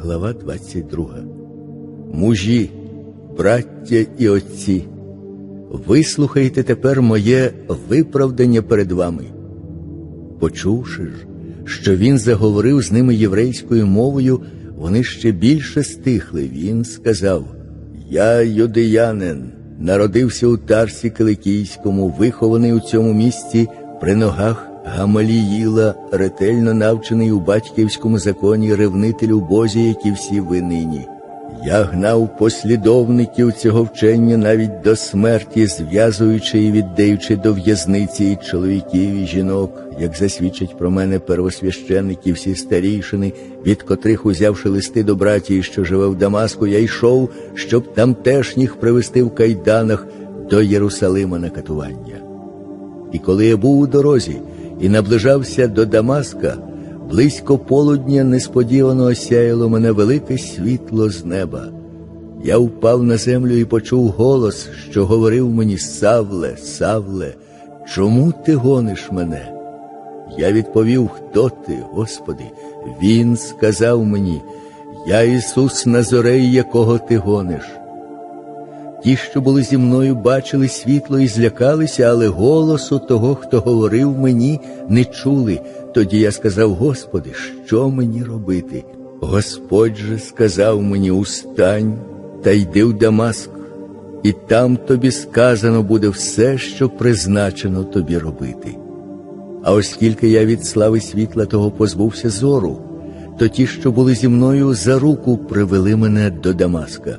Глава 22. Мужі, браття і отці, вислухайте тепер моє виправдання перед вами. Почувши ж, що він заговорив з ними єврейською мовою, вони ще більше стихли. Він сказав: Я юдеянин, народився у Тарсі Киликійському, вихований у цьому місці при ногах Гамаліїла, ретельно навчений у батьківському законі ревнитель у Бозі, як і всі ви нині. Я гнав послідовників цього вчення навіть до смерті, зв'язуючи і віддаючи до в'язниці і чоловіків і жінок, як засвідчать про мене первосвященники, всі старішини, від котрих, узявши листи до братії, що живе в Дамаску, я йшов, щоб тамтешніх привести в кайданах до Єрусалима на катування. І коли я був у дорозі і наближався до Дамаска, близько полудня несподівано осяяло мене велике світло з неба. Я впав на землю і почув голос, що говорив мені Савле, Савле, чому ти гониш мене? Я відповів, хто ти, Господи? Він сказав мені, Я Ісус Назорей, якого ти гониш. Ті, що були зі мною, бачили світло і злякалися, але голосу того, хто говорив мені, не чули. Тоді я сказав, Господи, що мені робити? Господь же сказав мені, устань та йди в Дамаск, і там тобі сказано буде все, що призначено тобі робити. А оскільки я від слави світла того позбувся зору, то ті, що були зі мною, за руку привели мене до Дамаска.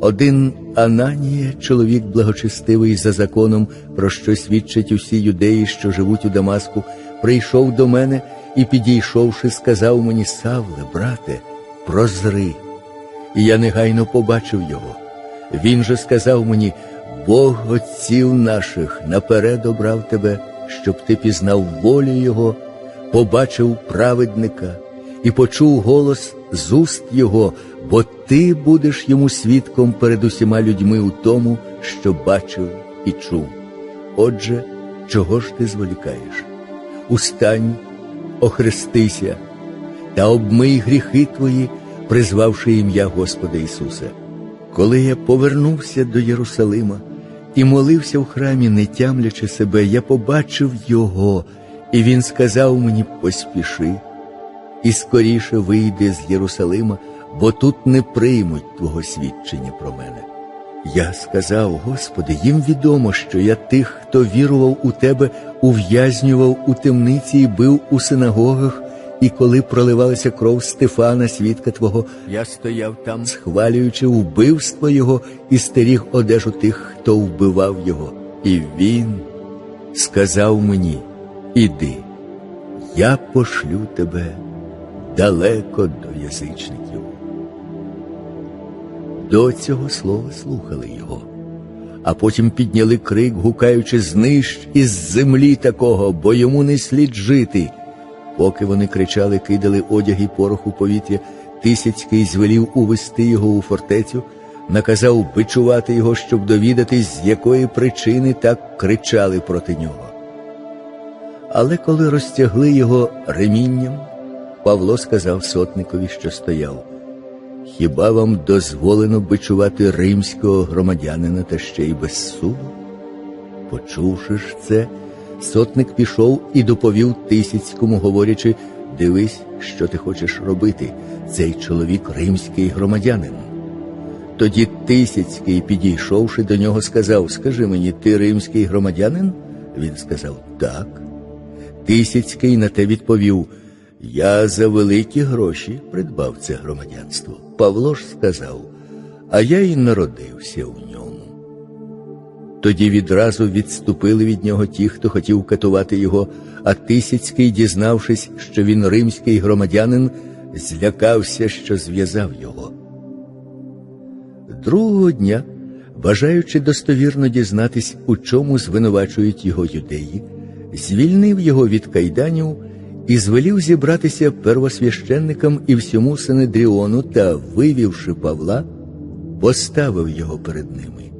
Один Ананія, чоловік благочестивий за законом, про що свідчать усі юдеї, що живуть у Дамаску, прийшов до мене і, підійшовши, сказав мені, Савле, брате, прозри. І я негайно побачив його. Він же сказав мені, Бог отців наших наперед обрав тебе, щоб ти пізнав волю Його, побачив праведника і почув голос з уст Його, бо ти будеш йому свідком перед усіма людьми у тому, що бачив і чув. Отже, чого ж ти зволікаєш? Устань, охрестися та обмий гріхи твої, призвавши ім'я Господа Ісуса. Коли я повернувся до Єрусалима і молився в храмі, не тямлячи себе, я побачив Його, і Він сказав мені поспіши, і скоріше вийди з Єрусалима, бо тут не приймуть Твого свідчення про мене. Я сказав, Господи, їм відомо, що я тих, хто вірував у Тебе, ув'язнював у темниці і бив у синагогах, і коли проливалася кров Стефана, свідка Твого, я стояв там, схвалюючи вбивство Його і стеріг одежу тих, хто вбивав його. І він сказав мені: Іди, я пошлю тебе далеко до язичників. До цього слова слухали його, а потім підняли крик, гукаючи знищ із землі такого, бо йому не слід жити. Поки вони кричали, кидали одяг і порох у повітря, Тисяцький звелів увести його у фортецю, наказав бичувати його, щоб довідатись, з якої причини так кричали проти нього. Але коли розтягли його ремінням, Павло сказав сотникові, що стояв: Хіба вам дозволено бичувати римського громадянина та ще й без суду? Почувши ж це, сотник пішов і доповів Тисяцькому, говорячи: Дивись, що ти хочеш робити, цей чоловік римський громадянин. Тоді Тисяцький, підійшовши до нього, сказав: Скажи мені, ти римський громадянин? Він сказав Так. Тисяцький на те відповів: Я за великі гроші придбав це громадянство. Павло ж сказав, а я й народився в ньому. Тоді відразу відступили від нього ті, хто хотів катувати його, а Тисяцький, дізнавшись, що він римський громадянин, злякався, що зв'язав його. Другого дня, бажаючи достовірно дізнатись, у чому звинувачують його юдеї, звільнив його від кайданів і звелів зібратися первосвященникам і всьому Синедріону та, вивівши Павла, поставив його перед ними.